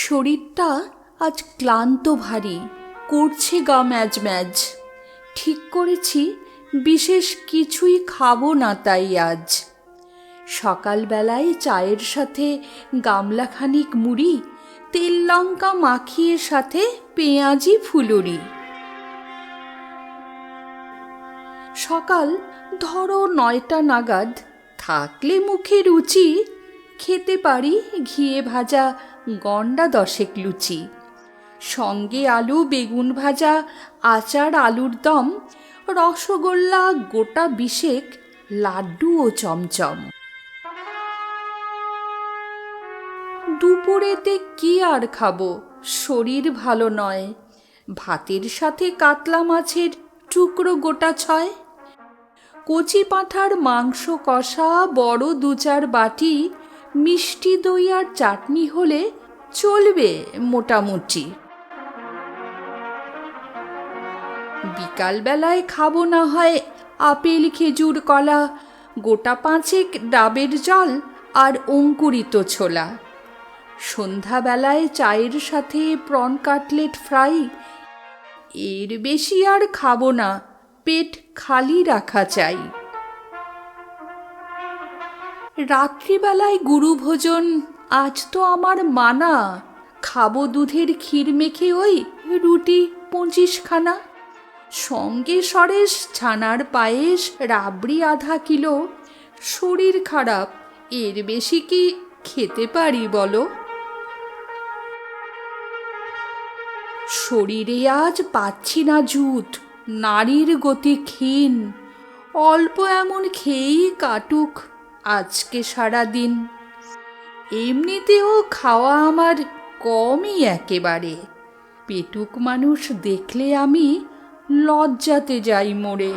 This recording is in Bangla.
শরীরটা আজ ক্লান্ত ভারী, করছে গা ম্যাজ ম্যাজ। ঠিক করেছি, বিশেষ কিছুই খাব না তাই আজ। সকালবেলায় চায়ের সাথে গামলাখানিক মুড়ি, তেল লঙ্কা মাখিয়ে সাথে পেঁয়াজি ফুলুরি। সকাল ধরো নয়টা নাগাদ, থাকলে মুখে রুচি খেতে পারি ঘিয়ে ভাজা গন্ডা দশেক লুচি। সঙ্গে আলু, বেগুন ভাজা, আচার, আলুর দম, রসগোল্লা, গোটা বিশেক, লাড্ডু ও চমচম। দুপুরেতে কি আর খাব? শরীর ভালো নয়। ভাতের সাথে কাতলা মাছের টুকরো গোটা ছয়। কচি পাঁঠার মাংস কষা, বড় দু চার বাটি মিষ্টি দই আর চাটনি হলে চলবে মোটামুটি। বিকালবেলায় খাব না হয় আপেল, খেজুর, কলা, গোটা পাঁচেক ডাবের জল আর অঙ্কুরিত ছোলা। সন্ধ্যাবেলায় চায়ের সাথে প্রন কাটলেট ফ্রাই। এর বেশি আর খাব না, পেট খালি রাখা চাই। রাত্রিবেলায় গুরু ভোজন আজ তো আমার মানা। খাব দুধের ক্ষীর মেখে ওই রুটি পঁচিশখানা। সঙ্গে সরেশ, ছানার পায়েস, রাবড়ি আধা কিলো। শরীর খারাপ, এর বেশি কি খেতে পারি বলো? শরীরে আজ পাচ্ছি না জুত, নারীর গতি ক্ষীণ। অল্প এমন খেয়েই কাটুক আজকে সারা দিন এমনিতেও খাওয়া আমার কমই একেবারে। পেটুক মানুষ দেখলে আমি লজ্জাতে যাই মোড়ে।